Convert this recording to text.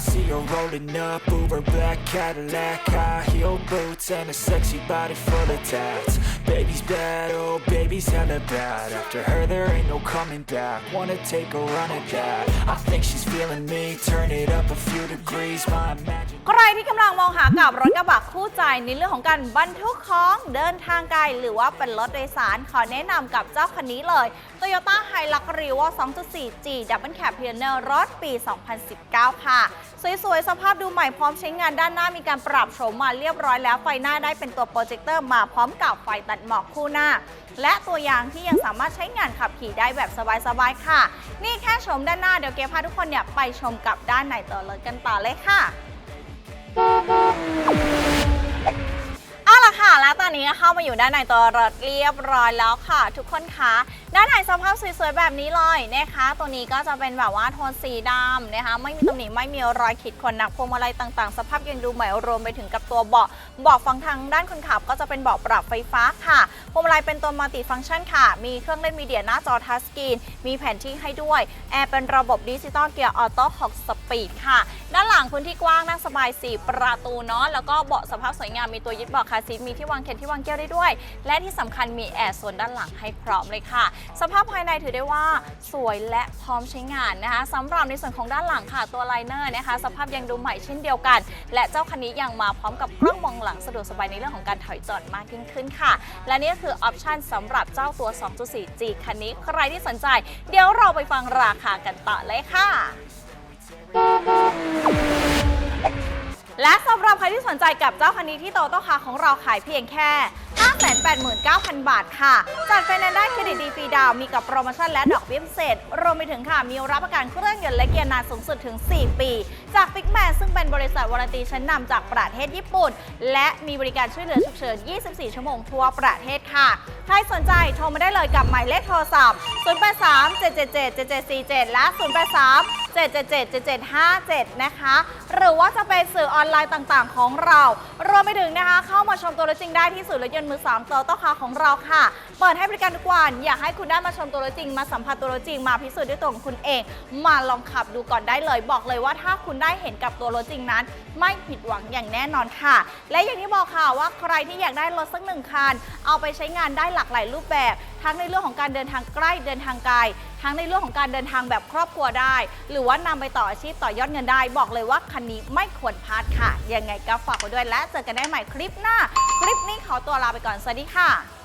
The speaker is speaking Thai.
see her rolling up Uber black Cadillac High heel boots and a sexy body full of tats. Baby's bad, oh baby's hella bad. After her there ain't no coming back. Wanna take a run at that. I think she's feeling me. Turn it up a few degrees. My imagination ที่กำลังมองหากับรถกระบะคู่ใจในเรื่องของการบรรทุกของเดินทางไกลหรือว่าเป็นรถโดยสาร ขอแนะนำกับเจ้าคันนี้เลย Toyota Hilux Revo 2.4G Double Cab Pioneer รถปี 2019 ค่ะ สวยๆ สภาพดูใหม่พร้อมใช้งานด้านหน้ามีการปรับโฉมมาเรียบร้อยแล้วไฟหน้าได้เป็นตัวโปรเจคเตอร์มาพร้อมกับไฟตัดหมอกคู่หน้า และตัวอยางที่ยังสามารถใช้งานขับขี่ได้แบบสบายๆค่ะ นี่แค่ชมด้านหน้าเดี๋ยวเกพาทุกคนเนี่ยไปชมกับด้านในตัวรถกันต่อเลยค่ะ Thank you. นนี้เข้ามาอยู่ด้านในตัวรถเรียบร้อยแล้วค่ะ ทุกคนคะด้านในสภาพสวยๆแบบนี้เลยนะคะ ตัวนี้ก็จะเป็นแบบว่าโทนสีดำนะคะ ไม่มีตำหนิไม่มีรอยขีดข่วนหนักพวงมาลัยต่างๆ สภาพยังดูใหม่รวมไปถึงกับตัวเบาะเบาะฝั่งทางด้านคนขับ ก็จะเป็นเบาะปรับไฟฟ้าค่ะพวงมาลัยเป็นตัวมัลติฟังก์ชันค่ะ มีเครื่องเล่นมีเดียหน้าจอทัชสกรีนมีแผนที่ให้ด้วยแอร์เป็นระบบดิจิตอลเกียร์ออโต้6สปีดค่ะ ด้านหลังพื้นที่กว้างนั่งสบาย4ประตูเนาะแล้วก็เบาะสภาพสวยงามมีตัวยึดเบาะคาร์ซีทมีที่วางเข็นที่วางแก้วได้ด้วย และที่สำคัญมีแอร์โซนด้านหลังให้พร้อมเลยค่ะ สภาพภายในถือได้ว่าสวยและพร้อมใช้งานนะคะสำหรับในส่วนของด้านหลังค่ะตัวไลเนอร์นะคะสภาพยังดูใหม่เช่นเดียวกัน และเจ้าคันนี้ยังมาพร้อมกับกล้องมองหลังสะดวกสบายในเรื่องของการถอยจอดมากยิ่งขึ้นค่ะ และนี่ก็คือออปชันสำหรับเจ้าตัว 2.4G คันนี้ใครที่สนใจ เดี๋ยวเราไปฟังราคากันต่อเลยค่ะ และสำหรับใครที่สนใจกับเจ้าคันนี้ที่โตโต้คาของเราขายเพียงแค่ 589,000 บาทค่ะ จัดไฟแนนซ์ได้เครดิตดีฟรีดาวน์มีกับโปรโมชั่นและดอกเบี้ยพิเศษ รวมไปถึงค่ะ มีรับประกันเครื่องยนต์และเกียร์นานสูงสุดถึง 4 ปี จากฟิกแมนซึ่งเป็นบริษัทวารันตีชั้นนำจากประเทศญี่ปุ่น และมีบริการช่วยเหลือฉุกเฉิน 24 ชั่วโมงทั่วประเทศค่ะ ใครสนใจโทรมาได้เลยกับหมายเลขโทรศัพท์ 083 777 7747 และ 083 777 7757 นะคะ หรือว่าจะเป็นสื่อออนไลน์ต่างๆ ของเรา รวมไปถึงนะคะ เข้ามาชมตัวรถจริงได้ที่ศูนย์รถยนต์มือสองโตโต้คาของเราค่ะ เปิดให้บริการทุกวันอยากให้คุณได้มาชมตัวรถจริง มาสัมผัสตัวรถจริงมาพิสูจน์ด้วยตัวของคุณเอง มาลองขับดูก่อนได้เลย บอกเลยว่าถ้าคุณได้เห็นกับตัวรถจริงนั้น ไม่ผิดหวังอย่างแน่นอนค่ะ และอย่างที่บอกค่ะว่าใครที่อยากได้รถสักหนึ่งคัน เอาไปใช้งานได้หลากหลายรูปแบบทั้งในเรื่องของการเดินทางใกล้เดินทางไกล ทั้งในเรื่องของการเดินทางแบบครอบครัวได้ หรือว่านำไปต่ออาชีพต่อยอดเงินได้ บอกเลยว่าคันนี้ไม่ควรพลาดค่ะ ยังไงก็ฝากไว้ด้วยและเจอกันได้ใหม่คลิปหน้า คลิปนี้ขอตัวลาไปก่อน สวัสดีค่ะ